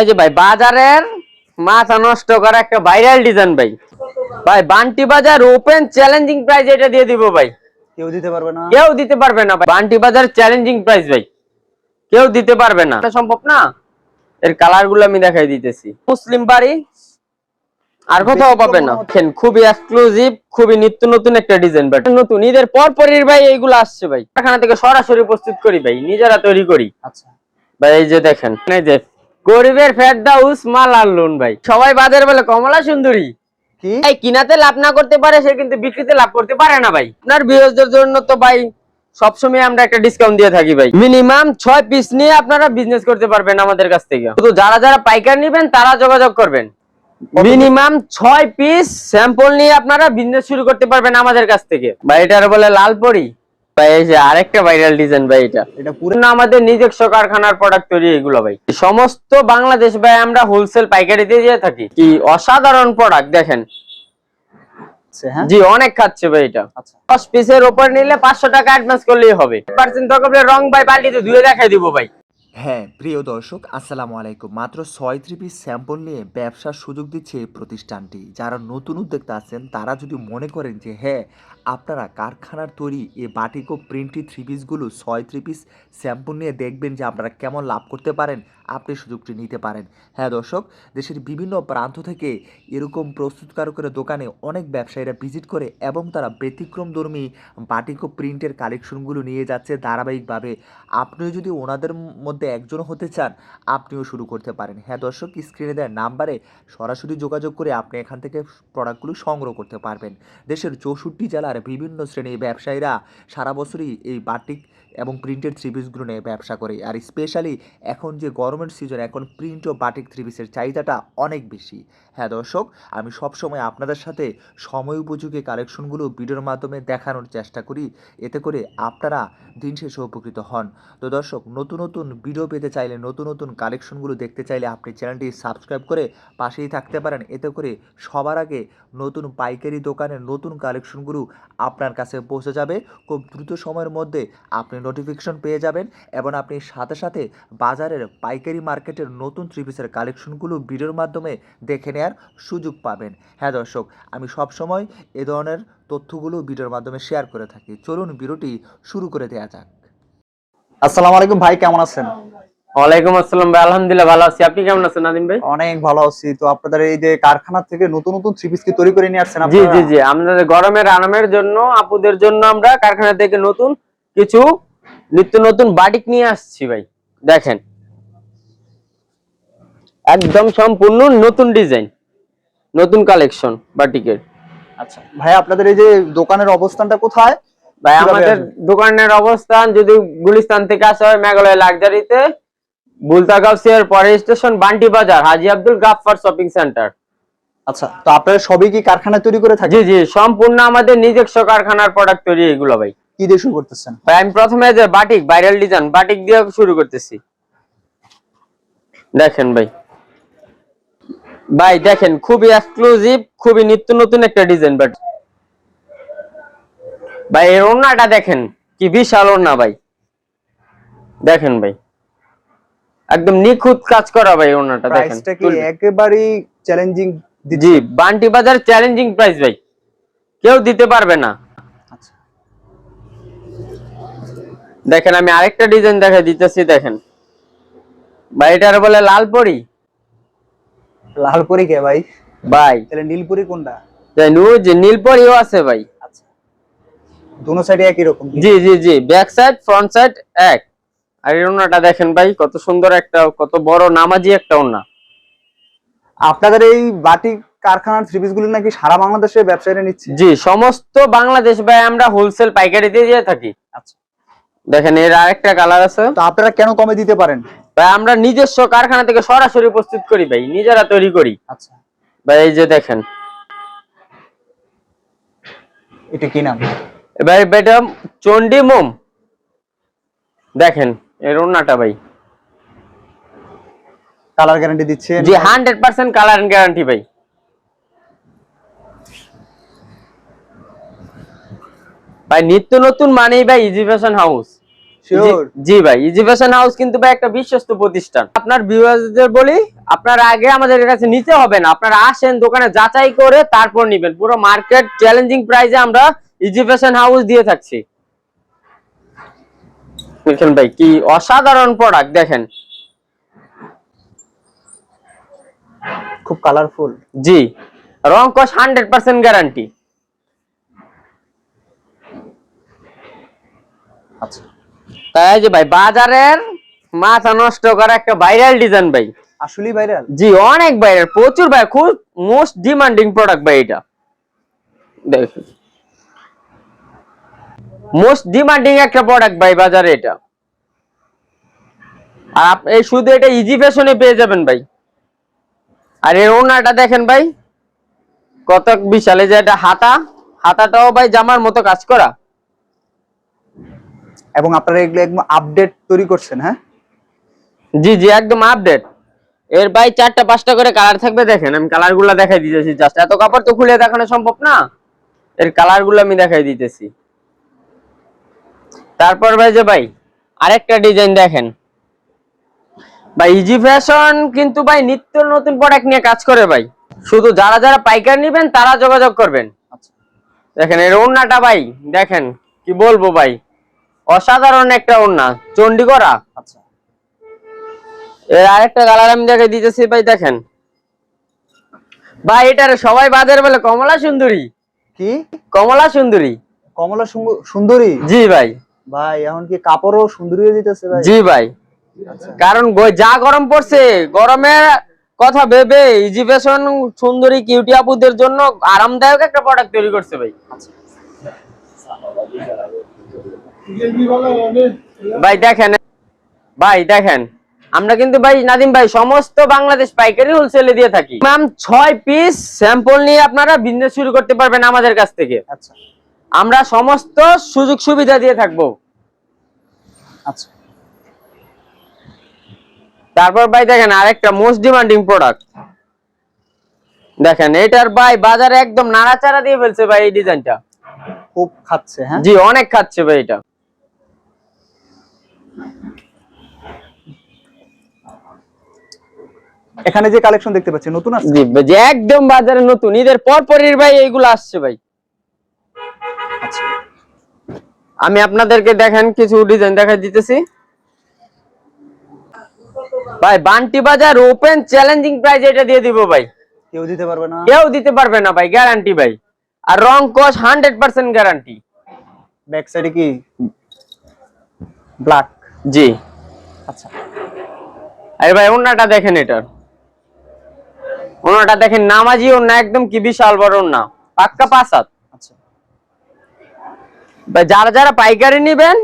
এই যে ভাই বাজারের মাথা নষ্ট করা একটা ভাইরাল ডিজাইন ভাই। ভাই Bunty Bazar open challenging price এটা দিয়ে দিব ভাই। কেউ দিতে পারবে না। কেউ দিতে পারবে না বান্টি বাজার চ্যালেঞ্জিং প্রাইস ভাই। কেউ দিতে পারবে না। এটা সম্ভব না? এর কালারগুলো আমি দেখাই দিতেছি। মুসলিম বাড়ি আর কোথাও পাবে না। দেখেন, খুবই এক্সক্লুসিভ খুবই নিত্য নতুন একটা ডিজাইন ভাই। নতুন। ঈদের পর পরই ভাই এইগুলো আসছে ভাই। কারখানা থেকে সরাসরি প্রস্তুত করি ভাই। নিজেরা তৈরি করি। আচ্ছা। ভাই এই যে দেখেন এই যে গরিবের ফেরদাউস মাল আর লোন ভাই। সবাই বাজারে বলে কমলা সুন্দরী। কি? এই কিনাতে লাভ না করতে পারে সে কিন্তু বিক্রিতে লাভ করতে পারে না ভাই। আপনার বিরোধের জন্য তো ভাই সবসময় আমরা একটা ডিসকাউন্ট দিয়ে থাকি ভাই। মিনিমাম ছয় পিস নিয়ে আপনারা বিজনেস করতে পারবেন আমাদের কাছ থেকে। শুধু যারা যারা পাইকার নেবেন তারা যোগাযোগ করবেন। মিনিমাম ছয় পিস স্যাম্পল নিয়ে আপনারা বিজনেস শুরু করতে পারবেন আমাদের কাছ থেকে। ভাই এটার বলে লাল পরি। ভাই এই যে আরেকটা ভাইরাল ডিজাইন ভাই এটা। এটা পুরো আমাদের নিজস্ব কারখানার প্রোডাক্ট তৈরি এগুলো ভাই। সমস্ত বাংলাদেশ ভাই আমরা হোলসেল পাইকারি দিয়ে থাকি। কি অসাধারণ প্রোডাক্ট দেখেন। হ্যাঁ? জি অনেক খাচ্ছে ভাই এটা। আচ্ছা। পিসের উপর নিলে পাঁচশো টাকা অ্যাডভান্স করলেই হবে। পার্সেন্ট রং ভাই বাল্টিতে ধুয়ে দেখাই দিব ভাই। হ্যাঁ প্রিয় দর্শক, আসসালামু আলাইকুম। মাত্র ছয় থ্রি পিস স্যাম্পল নিয়ে ব্যবসার সুযোগ দিচ্ছে এই প্রতিষ্ঠানটি। যারা নতুন উদ্যোক্তা আছেন, তারা যদি মনে করেন যে হ্যাঁ আপনারা কারখানার তৈরি এ বাটিকো প্রিন্টি থ্রি পিসগুলো ছয় থ্রি পিস স্যাম্পল নিয়ে দেখবেন যে, আপনারা কেমন লাভ করতে পারেন। আপনি সুযোগটি নিতে পারেন। হ্যাঁ দর্শক, দেশের বিভিন্ন প্রান্ত থেকে এরকম প্রস্তুতকারকের দোকানে অনেক ব্যবসায়ীরা ভিজিট করে এবং তারা ব্যতিক্রমধর্মী বাটিক প্রিন্টের কালেকশনগুলো নিয়ে যাচ্ছে ধারাবাহিকভাবে। আপনিও যদি ওনাদের মধ্যে একজন হতে চান, আপনিও শুরু করতে পারেন। হ্যাঁ দর্শক, স্ক্রিনে দেওয়ার নাম্বারে সরাসরি যোগাযোগ করে আপনি এখান থেকে প্রোডাক্টগুলো সংগ্রহ করতে পারবেন। দেশের চৌষট্টি জেলার বিভিন্ন শ্রেণির ব্যবসায়ীরা সারা বছরই এই বাটিক এবং প্রিন্টেড থ্রি পিসগুলো নিয়ে ব্যবসা করে। আর স্পেশালি এখন যে গরমের সিজন এখন প্রিন্ট ও বাটিক থ্রি পিসের চাহিদাটা অনেক বেশি। হ্যাঁ দর্শক, আমি সবসময় আপনাদের সাথে সময় উপযোগী কালেকশনগুলো ভিডিওর মাধ্যমে দেখানোর চেষ্টা করি। এতে করে আপনারা দিন শেষে উপকৃত হন। তো দর্শক, নতুন নতুন ভিডিও পেতে চাইলে, নতুন নতুন কালেকশনগুলো দেখতে চাইলে আপনি চ্যানেলটি সাবস্ক্রাইব করে পাশেই থাকতে পারেন। এতে করে সবার আগে নতুন পাইকারি দোকানের নতুন কালেকশনগুলো আপনার কাছে পৌঁছে যাবে। খুব দ্রুত সময়ের মধ্যে আপনি নোটিফিকেশন পেয়ে যাবেন এবং আপনি সাথে সাথে বাজারের পাইকারি মার্কেটের নতুন থ্রি পিসের কালেকশনগুলো ভিডিওর মাধ্যমে দেখে নেওয়ার সুযোগ পাবেন। হ্যাঁ দর্শক আমি সবসময় এ ধরনের তথ্যগুলো ভিডিওর মাধ্যমে শেয়ার করে থাকি। চলুন ভিডিওটি শুরু করে দেওয়া যাক। আসসালামু আলাইকুম ভাই কেমন আছেন? ওয়ালাইকুম আসসালাম ভাই আলহামদুলিল্লাহ ভালো আছি। আপনি কেমন আছেন নাদিম ভাই? অনেক ভালো আছি। তো আপনাদের এই যে কারখানা থেকে নতুন নতুন থ্রি পিস কি তৈরি করে নিয়ে আসছেন জি জি জি। আমাদের গরমের আরামের জন্য আপুদের জন্য আমরা কারখানা থেকে নতুন কিছু নিত্য নতুন বাটিক নিয়ে আসছি ভাই। দেখেন। একদম সম্পূর্ণ নতুন ডিজাইন। নতুন কালেকশন বাটিকের। আচ্ছা ভাই আপনাদের এই যে দোকানের অবস্থানটা কোথায়? ভাই আমাদের দোকানের অবস্থান যদি গুলিস্তান থেকে আসা হয় মেঘালয় লাক্সারিতে বুলতাগাঁও পরে station Banti Bazar Haji Abdul Gaffar shopping centre. আচ্ছা তো আপনারা সবই কি কারখানা তৈরি করে থাকেন? জি জি সম্পূর্ণ আমাদের নিজস্ব কারখানার প্রোডাক্ট তৈরি এগুলো ভাই। কি দিয়ে শুরু করতেছেন? ভাই আমি প্রথমে যে বাটিক ভাইরাল ডিজাইন বাটিক দিয়ে শুরু করতেছি। দেখেন ভাই। ভাই দেখেন খুবই এক্সক্লুসিভ খুবই নিত্য নতুন একটা ডিজাইন বাট ভাই এর ওড়নাটা দেখেন কি বিশাল ওড়না ভাই। দেখেন ভাই। একদম নিখুঁত কাজ করা ভাই ওড়নাটা দেখেন। প্রাইসটা কি একেবারেই চ্যালেঞ্জিং জি বান্টি বাজার চ্যালেঞ্জিং প্রাইস ভাই। কেউ দিতে পারবে না আচ্ছা দেখেন আমি আরেকটা ডিজাইন দেখা দিতেছি দেখেন। ভাই এটার বলে লাল পরি লালপুরি কে ভাই? ভাই। তাহলে নীলপুরি কোনটা? জানি ওই যে নীল পরিও আছে ভাই। আচ্ছা। দোনো সাইডে একই রকম জি জি জি ব্যাক সাইড ফ্রন্ট সাইড এক। আর এই ওড়নাটা দেখেন ভাই কত সুন্দর একটা কত বড় নামাজি একটা ওড়না আপনাদের এই বাটি কারখানার থ্রি পিসগুলো নাকি সারা বাংলাদেশে ব্যবসায়ীরা নিচ্ছে? জি সমস্ত বাংলাদেশ ভাই আমরা হোলসেল পাইকারি দিয়ে দিয়ে থাকি। আচ্ছা। দেখেন এর আরেকটা কালার আছে। তো আপনারা কেন কমে দিতে পারেন? ভাই আমরা নিজস্ব কারখানা থেকে সরাসরি প্রস্তুত করি ভাই। নিজেরা তৈরি করি। আচ্ছা। ভাই এই যে দেখেন। এটা কি নাম? ভাই বেটা চন্ডি মোম। দেখেন এর ওড়নাটা ভাই। কালার গ্যারান্টি দিচ্ছে জি হান্ড্রেড পার্সেন্ট কালার গ্যারান্টি ভাই। ভাই নিত্য নতুন মানেই ভাই ইজি ফ্যাশন হাউস জি ভাই ইজি ফ্যাশন হাউস কিন্তু ভাই একটা বিশ্বস্ত প্রতিষ্ঠান। আপনার ভিউয়ারদের বলি আপনারা আগে আমাদের কাছে নিতে হবে না। আপনারা আসেন দোকানে যাচাই করে তারপর নিবেন। পুরো মার্কেট চ্যালেঞ্জিং প্রাইসে আমরা ইজি ফ্যাশন হাউস দিয়ে থাকছি। দেখেন ভাই কি অসাধারণ প্রোডাক্ট দেখেন। খুব কালারফুল জি রং কস হান্ড্রেড পার্সেন্ট গ্যারান্টি আচ্ছা। তাই যে ভাই বাজারের মাথা নষ্ট করা একটা ভাইরাল ডিজাইন ভাই। আসলেই ভাইরাল জি অনেক ভাইরাল প্রচুর ভাই খুব মোস্ট ডিমান্ডিং প্রোডাক্ট ভাই এটা। দেখুন। মোস্ট ডিমান্ডিং একটা প্রোডাক্ট ভাই বাজারে এটা। আর এই শুধু এটা ইজি ফ্যাশনে পেয়ে যাবেন ভাই। আর এর ওনাটা দেখেন ভাই কত বিশাল এই যে এটা হাতা। হাতাটাও ভাই জামার মতো কাজ করা। এবং আপনারা এগুলো একদম আপডেট তৈরি করছেন হ্যাঁ? জি জি একদম আপডেট এর ভাই চারটা পাঁচটা করে কালার থাকবে দেখেন আমি কালারগুলা দেখাই দিতেছি জাস্ট এত কাপড় তো খুলে দেখানো সম্ভব না? এর কালারগুলো আমি দেখাই দিতেছি। তারপর ভাই যে ভাই আরেকটা ডিজাইন দেখেন। ভাই ইজি ফ্যাশন কিন্তু ভাই নিত্য নতুন প্রোডাক্ট নিয়ে কাজ করে ভাই। শুধু যারা যারা পাইকার নিবেন তারা যোগাযোগ করবেন। আচ্ছা। দেখেন এর ওড়নাটা ভাই দেখেন কি বলব ভাই? অসাধারণ একটা ওড়না চণ্ডীগড়া। আচ্ছা। এর আরেকটা কালার আমি দেখে দিতেছি ভাই দেখেন। ভাই এটার সবাই বাদের বলে কমলা সুন্দরী। কি? কমলা সুন্দরী। কমলা সুন্দরী? জি ভাই। ভাই এখন কি কাপড়ও সুন্দরী দিতেছে ভাই? জি ভাই। আচ্ছা। কারণ যা গরম পড়ছে গরমের কথা ভেবে ইজি ফ্যাশন সুন্দরী কিউটি আপুদের জন্য আরামদায়ক একটা প্রোডাক্ট তৈরি করছে ভাই। ভাই দেখেন। ভাই দেখেন। আমরা কিন্তু ভাই নাদিম ভাই সমস্ত বাংলাদেশ পাইকারি হোলসেলে দিয়ে থাকি। ম্যাম ছয় পিস স্যাম্পল নিয়ে আপনারা বিজনেস শুরু করতে পারবেন আমাদের কাছ থেকে। আচ্ছা। আমরা সমস্ত সুযোগ সুবিধা দিয়ে থাকব। আচ্ছা। তারপর ভাই দেখেন আরেকটা মোস্ট ডিমান্ডিং প্রোডাক্ট দেখেন এটার ভাই বাজারে একদম নাড়াচাড়া দিয়ে ফেলছে ভাই এই ডিজাইনটা খুব খাচ্ছে হ্যাঁ? জি অনেক খাচ্ছে ভাই এটা। এখানে যে কালেকশন দেখতে পাচ্ছি নতুন আছে? জি যে একদম বাজারে নতুন। ঈদের পর পরই ভাই এইগুলো আসছে ভাই। আচ্ছা। আমি আপনাদেরকে দেখেন কিছু ডিজাইন দেখাই দিতেছি। ভাই Bunty Bazar open challenging price এটা দিয়ে দিব ভাই। কেউ দিতে পারবে না। কেউ দিতে পারবে না ভাই গ্যারান্টি ভাই। আর রং কস হান্ড্রেড পার্সেন্ট গ্যারান্টি ব্যাক সাইডে কি? ব্ল্যাক জি। আচ্ছা। আরে ভাই ওন্নাটা দেখেন এটার। ওন্নাটা দেখেন নামাজি ওন্না একদম কি বিশাল বড় ওন্না পাক্কা পাসাত আচ্ছা। ভাই যারা যারা পাইকারি নিবেন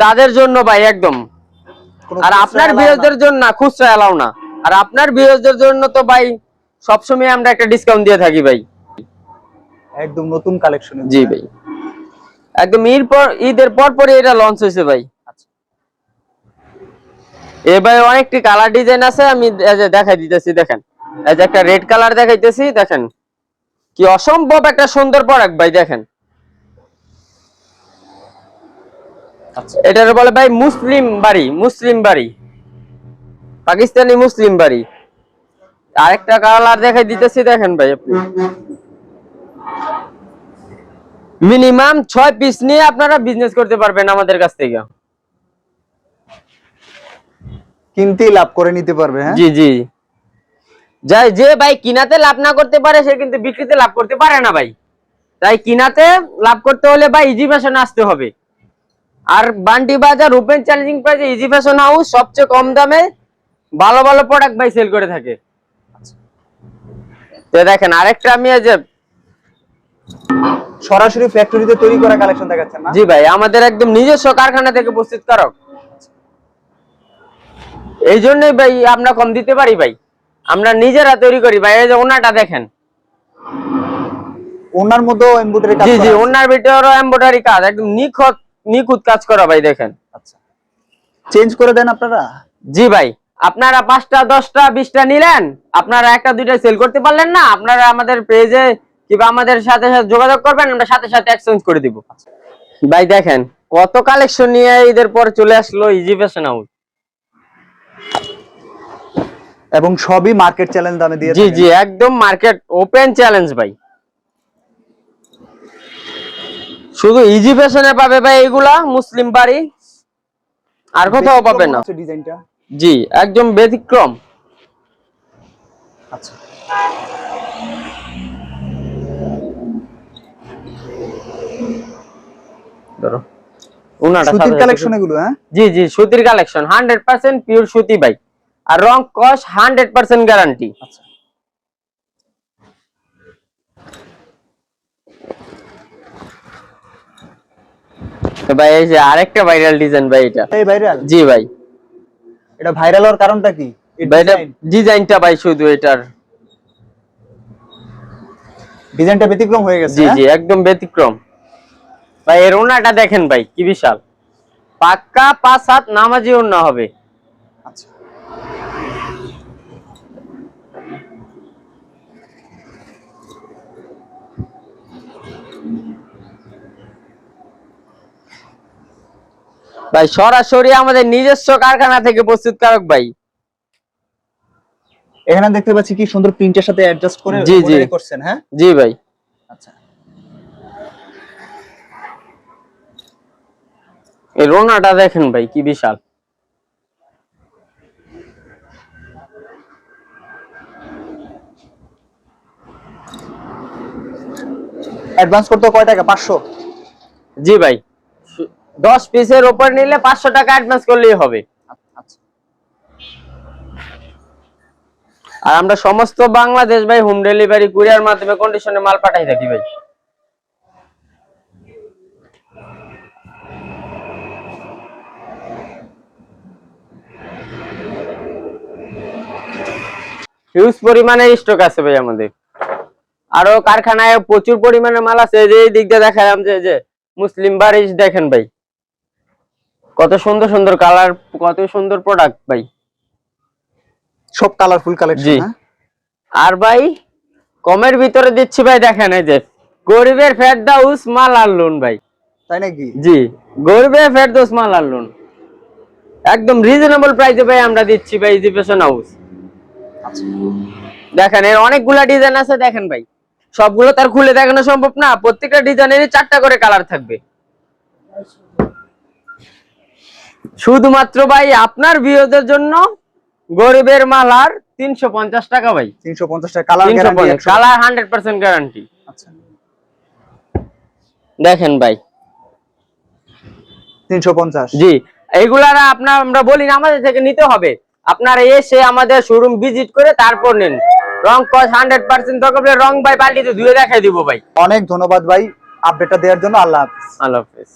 তাদের জন্য ভাই একদম। আর আপনার allow জন্য না খুচরা এলাও না। আর আপনার বিরোধের জন্য তো ভাই সবসময় আমরা একটা ডিসকাউন্ট দিয়ে থাকি ভাই। একদম নতুন কালেকশন জি ভাই। একদম ঈদ পর ঈদের পর পরে এটা লঞ্চ হয়েছে ভাই। আচ্ছা। এ ভাই অনেকটি কালার ডিজাইন আছে আমি দেখাই দিতেছি দেখেন। এই যে একটা রেড কালার দেখাইতেছি দেখেন। কি অসম্ভব একটা সুন্দর প্রোডাক্ট ভাই দেখেন। আচ্ছা। এটার বলে ভাই মুসলিম বাড়ি মুসলিম বাড়ি। পাকিস্তানি মুসলিম বাড়ি। আরেকটা কালার দেখাই দিতেছি দেখেন ভাই আপনি। মিনিমাম ছয় পিস নিয়ে আপনারা বিজনেস করতে পারবেন আমাদের কাছ থেকে। কিনতেই লাভ করে নিতে পারবে হ্যাঁ? জি জি। যে ভাই কিনাতে লাভ না করতে পারে সে কিন্তু বিক্রিতে লাভ করতে পারে না ভাই। তাই কিনাতে লাভ করতে হলে ভাই ইজি ফ্যাশন আসতে হবে। আর বান্টি বাজার ওপেন চ্যালেঞ্জিং প্রাইসে ইজি ফ্যাশন হাউস সবচেয়ে কম দামে ভালো ভালো প্রোডাক্ট ভাই সেল করে থাকে। তো দেখেন আরেকটা আমি যে সরাসরি ফ্যাক্টরিতে তৈরি করা কালেকশন দেখাচ্ছেন না? জি ভাই আমাদের একদম নিজস্ব কারখানা থেকে প্রস্তুতকারক এই জন্যই ভাই আমরা কম দিতে পারি ভাই। আমরা নিজেরা তৈরি করি ভাই এই যে ওনাটা দেখেন। ওনার মধ্যেও এমব্রয়ডারি কাজ জি জি ওনার ভিতরে এমব্রয়ডারি কাজ একদম নিখুঁত নিখুঁত কাজ করা ভাই দেখেন। আচ্ছা। চেঞ্জ করে দেন আপনারা? জি ভাই আপনারা পাঁচটা দশটা বিশটা নিলেন আপনারা একটা দুইটা সেল করতে পারলেন না আপনারা আমাদের পেজে কিংবা আমাদের সাথে সাথে যোগাযোগ করবেন আমরা সাথে সাথে এক্সচেঞ্জ করে দিব। ভাই দেখেন কত কালেকশন নিয়ে ঈদের পর চলে আসলো ইজি ফ্যাশন হাউস এবং সবই মার্কেট চ্যালেঞ্জ দামে দিয়ে জি জি একদম মার্কেট ওপেন চ্যালেঞ্জ ভাই। শুধু ইজি ফ্যাশনে পাবে ভাই এগুলা মুসলিম বাড়ি। আর কোথাও পাবে না। ডিজাইনটা জি একদম ব্যতিক্রম। আচ্ছা। ধরো উনাটা সুতির কালেকশন এগুলো হ্যাঁ? জি জি সুতির কালেকশন হান্ড্রেড পার্সেন্ট পিওর সুতি ভাই। আর রং কস হান্ড্রেড পার্সেন্ট গ্যারান্টি। আচ্ছা। ভাই এই যে আরেকটা ভাইরাল ডিজাইন ভাই এটা। এই ভাইরাল জি ভাই। এটা ভাইরাল হওয়ার কারণটা কি? ভাই এটা ডিজাইনটা ভাই শুধু এটার। ডিজাইনটা ব্যতিক্রম হয়ে গেছে জি হ্যাঁ? জি একদম ব্যতিক্রম। ভাই এর ওনাটা দেখেন ভাই কি বিশাল। পাক্কা পাঁচ হাত নামাজি ওনা হবে। ভাই সরাসরি আমাদের নিজস্ব কারখানা থেকে প্রস্তুত কারক ভাই। এখানে দেখতে পাচ্ছি কি সুন্দর প্রিন্টের সাথে অ্যাডজাস্ট করে জি, জি। করছেন হ্যাঁ? জি ভাই। আচ্ছা। এই রোনাটা দেখেন ভাই কি বিশাল। অ্যাডভান্স করতে কয় টাকা? পাঁচশো? জি ভাই। দশ পিসের ওপর নিলে পাঁচশো টাকা অ্যাডভান্স করলেই হবে। আচ্ছা। আর আমরা সমস্ত বাংলাদেশ ভাই হোম ডেলিভারি কুরিয়ার মাধ্যমে কন্ডিশনে মাল পাঠাই থাকি ভাই। হিউজ পরিমাণে স্টক আছে ভাই আমাদের। আরও কারখানায় প্রচুর পরিমাণে মাল আছে এই যে এই দিক দিয়ে দেখালাম যে যে মুসলিম বাড়ি দেখেন ভাই। কত সুন্দর সুন্দর কালার কত সুন্দর প্রোডাক্ট ভাই। সব কালারফুল কালেকশন জি। হ্যাঁ? আর ভাই কমের ভিতরে দিচ্ছি ভাই দেখেন এই যে গরিবের ফেরদাউস মাল আর লোন ভাই। তাই নাকি? জি গরিবের ফেরদাউস মাল আর লোন একদম রিজনেবল প্রাইসে ভাই আমরা দিচ্ছি ভাই ফ্যাশন হাউস আচ্ছা। দেখেন এর অনেকগুলা ডিজাইন আছে দেখেন ভাই। সবগুলো তার খুলে দেখানো সম্ভব না প্রত্যেকটা ডিজাইনেরই চারটা করে কালার থাকবে। শুধুমাত্র ভাই আপনার বিয়োদের জন্য গরিবের মাল আর তিনশো পঞ্চাশ টাকা ভাই। তিনশো পঞ্চাশ টাকা কালার গ্যারান্টি কালার গ্যারান্টি আচ্ছা। দেখেন ভাই। তিনশো পঞ্চাশ। জি এইগুলার আপনার আমরা বলি না আমাদের থেকে নিতে হবে। আপনারা এসে আমাদের শোরুম ভিজিট করে তারপর নিন। রং কস হান্ড্রেড পার্সেন্ট দরকার রং ভাই বাল্টিতে ধুয়ে দেখাই দিব ভাই। অনেক ধন্যবাদ ভাই আপডেটটা দেওয়ার জন্য আল্লাহ হাফিজ। আল্লাহ হাফেজ।